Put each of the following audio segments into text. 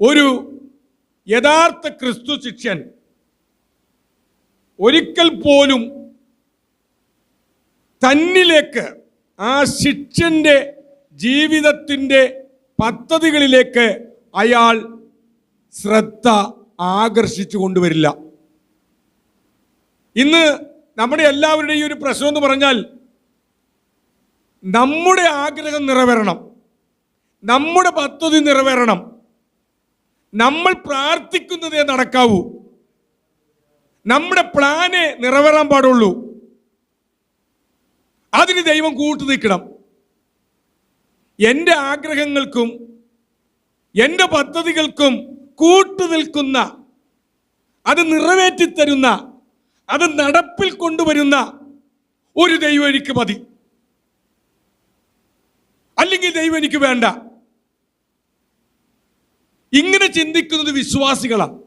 ഒരു യഥാർത്ഥ ക്രിസ്തു ശിക്ഷൻ ഒരിക്കൽ പോലും തന്നിലേക്ക് ആ ശിക്ഷന്റെ ജീവിതത്തിന്റെ പദ്ധതികളിലേക്ക് അയാൾ ശ്രദ്ധ ആകർഷിച്ചു കൊണ്ടുവരില്ല. ഇന്ന് നമ്മുടെ എല്ലാവരുടെയും ഒരു പ്രശ്നം എന്ന് പറഞ്ഞാൽ നമ്മുടെ ആഗ്രഹം നിറവേറണം. നമ്മുടെ പദ്ധതി നിറവേറണം. നമ്മൾ പ്രാർത്ഥിക്കുന്നതേ നടക്കാവൂ. നമ്മുടെ പ്ലാന് നിറവേറാൻ പാടുള്ളൂ. അതിന് ദൈവം കൂട്ടു നിൽക്കണം. എന്റെ ആഗ്രഹങ്ങൾക്കും എന്റെ പദ്ധതികൾക്കും കൂട്ടു നിൽക്കുന്ന അത് നിറവേറ്റിത്തരുന്ന അത് നടപ്പിൽ കൊണ്ടുവരുന്ന ഒരു ദൈവം എനിക്ക് മതി. അല്ലെങ്കിൽ ദൈവം എനിക്ക് വേണ്ട. ഇങ്ങനെ ചിന്തിക്കുന്നത് വിശ്വാസികളാണ്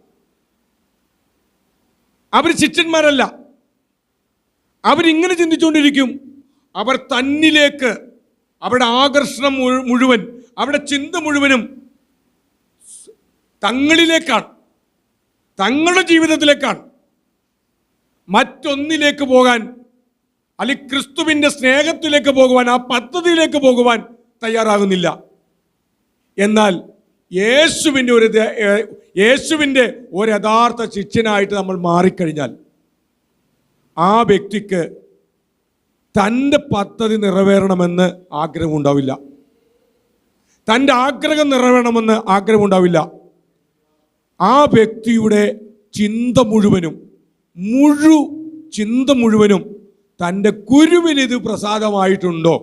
അവർ ശിഷ്യന്മാരല്ല. അവരിങ്ങനെ ചിന്തിച്ചുകൊണ്ടിരിക്കും. അവർ തന്നിലേക്ക് അവരുടെ ആകർഷണം മുഴുവൻ അവരുടെ ചിന്ത മുഴുവനും തങ്ങളിലേക്കാണ്. തങ്ങളുടെ ജീവിതത്തിലേക്കാണ്. മറ്റൊന്നിലേക്ക് പോകാൻ അല്ലെങ്കിൽ ക്രിസ്തുവിന്റെ സ്നേഹത്തിലേക്ക് പോകുവാൻ ആ പദ്ധതിയിലേക്ക് പോകുവാൻ തയ്യാറാകുന്നില്ല. എന്നാൽ യേശുവിന്റെ ഒരു യേശുവിന്റെ ഒരു യഥാർത്ഥ ശിഷ്യനായിട്ട് നമ്മൾ മാറിക്കഴിഞ്ഞാൽ ആ വ്യക്തിക്ക് തന്റെ പദ്ധതി നിറവേറണമെന്ന് ആഗ്രഹം ഉണ്ടാവില്ല തന്റെ ആഗ്രഹം നിറവേറണമെന്ന് ആഗ്രഹം ഉണ്ടാവില്ല ആ വ്യക്തിയുടെ ചിന്ത മുഴുവനും മുഴു ചിന്ത മുഴുവനും തന്റെ കുരുവിന് ഇത് പ്രസാദമായിട്ടുണ്ടോ?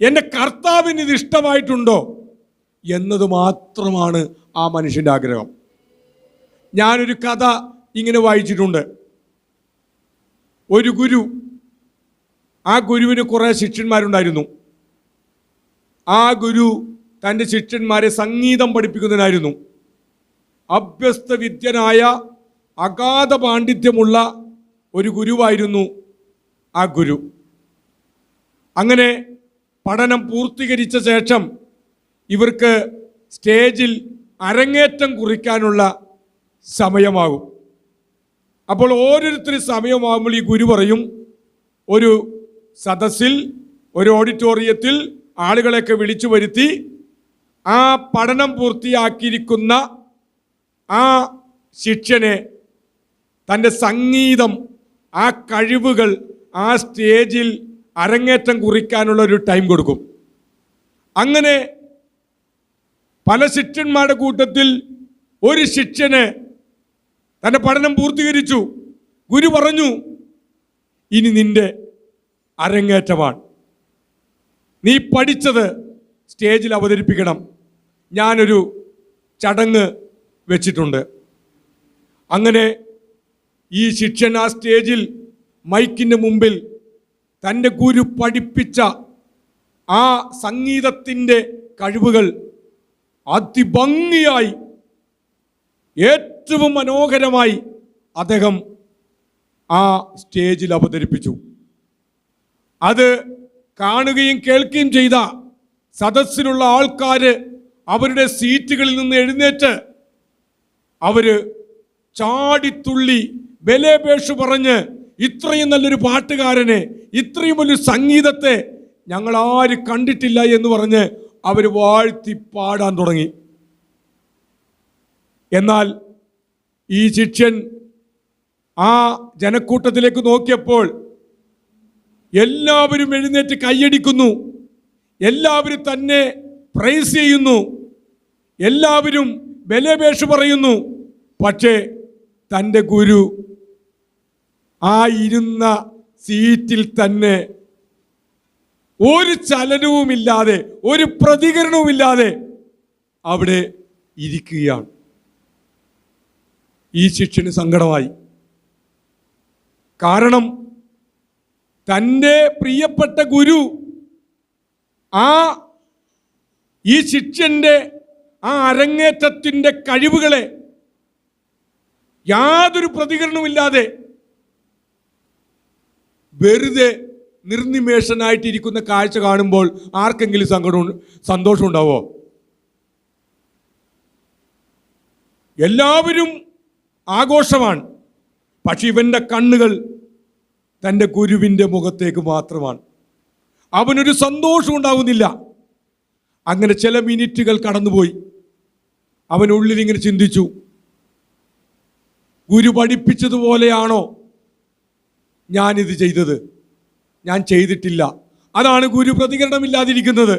എന്റെ കർത്താവിന് ഇത് ഇഷ്ടമായിട്ടുണ്ടോ? എന്നത് മാത്രമാണ് ആ മനുഷ്യന്റെ ആഗ്രഹം. ഞാനൊരു കഥ ഇങ്ങനെ വായിച്ചിട്ടുണ്ട്. ഒരു ഗുരു ആ ഗുരുവിന് കുറേ ശിഷ്യന്മാരുണ്ടായിരുന്നു. ആ ഗുരു തന്റെ ശിഷ്യന്മാരെ സംഗീതം പഠിപ്പിക്കുന്നതിനായിരുന്നു അഭ്യസ്ത വിദ്യനായ അഗാധ പാണ്ഡിത്യമുള്ള ഒരു ഗുരുവായിരുന്നു ആ ഗുരു. അങ്ങനെ പഠനം പൂർത്തീകരിച്ച ശേഷം ഇവർക്ക് സ്റ്റേജിൽ അരങ്ങേറ്റം കുറിക്കാനുള്ള സമയമാകും. അപ്പോൾ ഓരോരുത്തരും സമയമാകുമ്പോൾ ഈ ഗുരു പറയും ഒരു സദസ്സിൽ ഒരു ഓഡിറ്റോറിയത്തിൽ ആളുകളെയൊക്കെ വിളിച്ചു വരുത്തി ആ പഠനം പൂർത്തിയാക്കിയിരിക്കുന്ന ആ ശിഷ്യനെ തന്റെ സംഗീതം ആ കഴിവുകൾ ആ സ്റ്റേജിൽ അരങ്ങേറ്റം കുറിക്കാനുള്ള ഒരു ടൈം കൊടുക്കും. അങ്ങനെ പല ശിഷ്യന്മാരുടെ കൂട്ടത്തിൽ ഒരു ശിഷ്യന് തന്റെ പഠനം പൂർത്തീകരിച്ചു. ഗുരു പറഞ്ഞു ഇനി നിന്റെ അരങ്ങേറ്റമാണ്. നീ പഠിച്ചത് സ്റ്റേജിൽ അവതരിപ്പിക്കണം. ഞാനൊരു ചടങ്ങ് വെച്ചിട്ടുണ്ട്. അങ്ങനെ ഈ ശിക്ഷൻ ആ സ്റ്റേജിൽ മൈക്കിന്റെ മുമ്പിൽ തന്റെ ഗുരു പഠിപ്പിച്ച ആ സംഗീതത്തിന്റെ കഴിവുകൾ അതിഭംഗിയായി ഏറ്റവും മനോഹരമായി അദ്ദേഹം ആ സ്റ്റേജിൽ അവതരിപ്പിച്ചു. അത് കാണുകയും കേൾക്കുകയും ചെയ്ത സദസ്സിലുള്ള ആൾക്കാർ അവരുടെ സീറ്റുകളിൽ നിന്ന് എഴുന്നേറ്റ് അവർ ചാടിത്തുള്ളി ബലേപേഷു പറഞ്ഞ് ഇത്രയും നല്ലൊരു പാട്ടുകാരനെ ഇത്രയും വലിയ സംഗീതത്തെ ഞങ്ങൾ ആരും കണ്ടിട്ടില്ല എന്ന് പറഞ്ഞ് അവർ വാഴ്ത്തി പാടാൻ തുടങ്ങി. എന്നാൽ ഈ ശിഷ്യൻ ആ ജനക്കൂട്ടത്തിലേക്ക് നോക്കിയപ്പോൾ എല്ലാവരും എഴുന്നേറ്റ് കൈയടിക്കുന്നു. എല്ലാവരും തന്നെ പ്രൈസ് ചെയ്യുന്നു. എല്ലാവരും ബലപേഷ പറയുന്നു. പക്ഷേ തന്റെ ഗുരു ആ ഇരുന്ന സീറ്റിൽ തന്നെ ഒരു ചലനവുമില്ലാതെ ഒരു പ്രതികരണവുമില്ലാതെ അവിടെ ഇരിക്കുകയാണ്. ഈ ശിക്ഷന് സങ്കടമായി. കാരണം തന്റെ പ്രിയപ്പെട്ട ഗുരു ആ ഈ ശിഷ്യന്റെ ആ അരങ്ങേറ്റത്തിന്റെ കഴിവുകളെ യാതൊരു പ്രതികരണവുമില്ലാതെ വെറുതെ നിർനിമേഷനായിട്ടിരിക്കുന്ന കാഴ്ച കാണുമ്പോൾ ആർക്കെങ്കിലും സങ്കടം സന്തോഷം ഉണ്ടാവോ എല്ലാവരും ആഘോഷമാണ്. പക്ഷെ ഇവന്റെ കണ്ണുകൾ തന്റെ ഗുരുവിന്റെ മുഖത്തേക്ക് മാത്രമാണ്. അവനൊരു സന്തോഷം ഉണ്ടാവുന്നില്ല. അങ്ങനെ ചില മിനിറ്റുകൾ കടന്നുപോയി. അവനുള്ളിൽ ഇങ്ങനെ ചിന്തിച്ചു. ഗുരു പഠിപ്പിച്ചതുപോലെയാണോ ഞാനിത് ചെയ്തത്? ഞാൻ ചെയ്തിട്ടില്ല. അതാണ് ഗുരു പ്രതികരണം പ്രതികരണമില്ലാതിരിക്കുന്നത്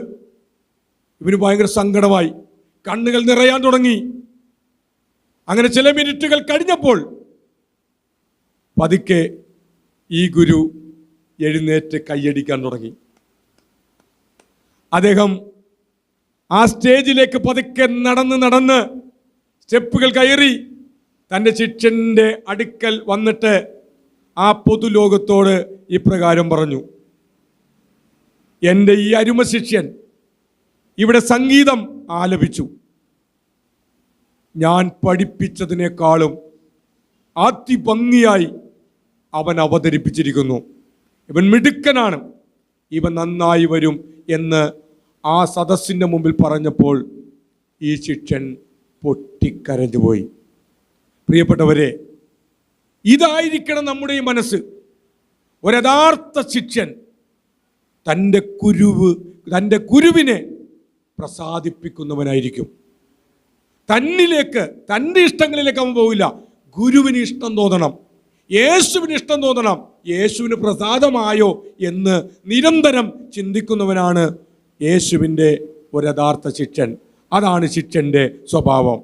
ഇവന് ഭയങ്കര സങ്കടമായി. കണ്ണുകൾ നിറയാൻ തുടങ്ങി. അങ്ങനെ ചില മിനിറ്റുകൾ കഴിഞ്ഞപ്പോൾ പതുക്കെ ഈ ഗുരു എഴുന്നേറ്റ് കൈയടിക്കാൻ തുടങ്ങി. അദ്ദേഹം ആ സ്റ്റേജിലേക്ക് പതുക്കെ നടന്ന് നടന്ന് സ്റ്റെപ്പുകൾ കയറി. തന്റെ ശിഷ്യന്റെ അടുക്കൽ വന്നിട്ട് ആ പൊതുലോകത്തോട് ഇപ്രകാരം പറഞ്ഞു. എന്റെ ഈ അരുമ ശിഷ്യൻ ഇവിടെ സംഗീതം ആലപിച്ചു. ഞാൻ പഠിപ്പിച്ചതിനേക്കാളും അതിഭംഗിയായി അവൻ അവതരിപ്പിച്ചിരിക്കുന്നു. ഇവൻ മിടുക്കനാണ്. ഇവൻ നന്നായി വരും എന്ന് ആ സദസ്സിന്റെ മുമ്പിൽ പറഞ്ഞപ്പോൾ ഈ ശിക്ഷൻ പൊട്ടിക്കരഞ്ഞുപോയി. പ്രിയപ്പെട്ടവരെ ഇതായിരിക്കണം നമ്മുടെ ഈ മനസ്സ്. ഒരു യഥാർത്ഥ ശിഷ്യൻ തന്റെ കുരുവ് തന്റെ കുരുവിനെ പ്രസാദിപ്പിക്കുന്നവനായിരിക്കും. തന്നിലേക്ക് തന്റെ ഇഷ്ടങ്ങളിലേക്ക് അവൻ പോവില്ല. ഗുരുവിന് ഇഷ്ടം തോന്നണം. യേശുവിന് ഇഷ്ടം തോന്നണം. യേശുവിന് പ്രസാദമായോ എന്ന് നിരന്തരം ചിന്തിക്കുന്നവനാണ് യേശുവിന്റെ ഒരു യഥാർത്ഥ ശിക്ഷൻ അതാണ് ശിക്ഷന്റെ സ്വഭാവം.